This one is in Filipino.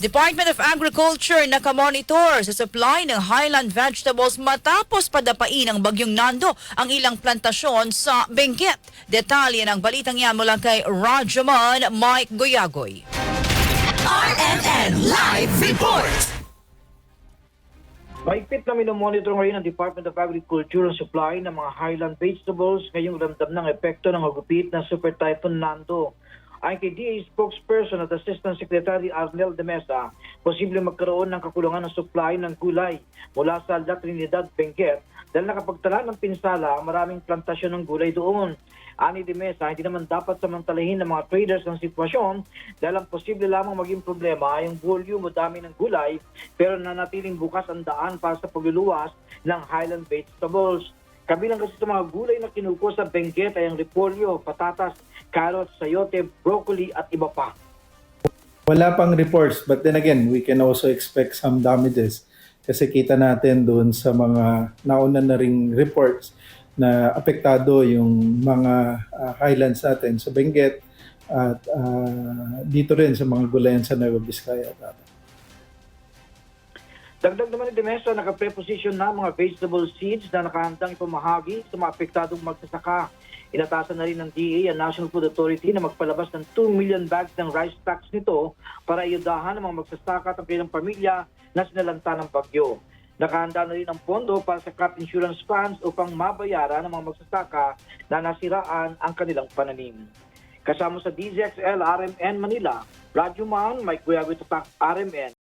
Department of Agriculture nakamonitor sa supply ng highland vegetables matapos padapain ng bagyong Nando ang ilang plantasyon sa Benguet. Detalye ng balitang yan mula kay Rajaman Mike Goyagoy. RMN Live Report! Mahigpit na minomonitor ngayon ng Department of Agriculture ang supply ng mga highland vegetables ngayong ramdam ng epekto ng hagupit na Super Typhoon Nando. Ayon kay DA spokesperson at Assistant Secretary Arnel de Mesa, posible magkaroon ng kakulangan ng supply ng gulay mula sa La Trinidad, Benguet dahil nakapagtala ng pinsala ang maraming plantasyon ng gulay doon. Ani de Mesa, hindi naman dapat samantalahin ng mga traders ang sitwasyon dahil ang posible lamang maging problema ay yung volume o dami ng gulay pero nanatiling bukas ang daan para sa pagluluwas ng highland vegetables. Kabilang kasi sa mga gulay na kinuko sa Benguet ay ang repolyo, patatas, carrots, sayote, broccoli at iba pa. Wala pang reports, but then again, we can also expect some damages kasi kita natin doon sa mga nauna na ring reports na apektado yung mga ah, highlands natin sa Benguet at ah, dito rin sa mga gulayan sa Nueva Vizcaya. at Ata. Dagdag naman ni Demesa, nakapreposition na mga vegetable seeds na nakahandang ipamahagi sa mga apektadong magsasaka. Inatasan na rin ng DA ang National Food Authority na magpalabas ng 2 million bags ng rice stocks nito para iudahan ng mga magsasaka at ang kanilang pamilya na sinalanta ng bagyo. Nakahanda na rin ang pondo para sa crop insurance funds upang mabayaran ng mga magsasaka na nasiraan ang kanilang pananim. Kasama sa DZXL RMN Manila, Radyo Man, Mike Tatak, RMN,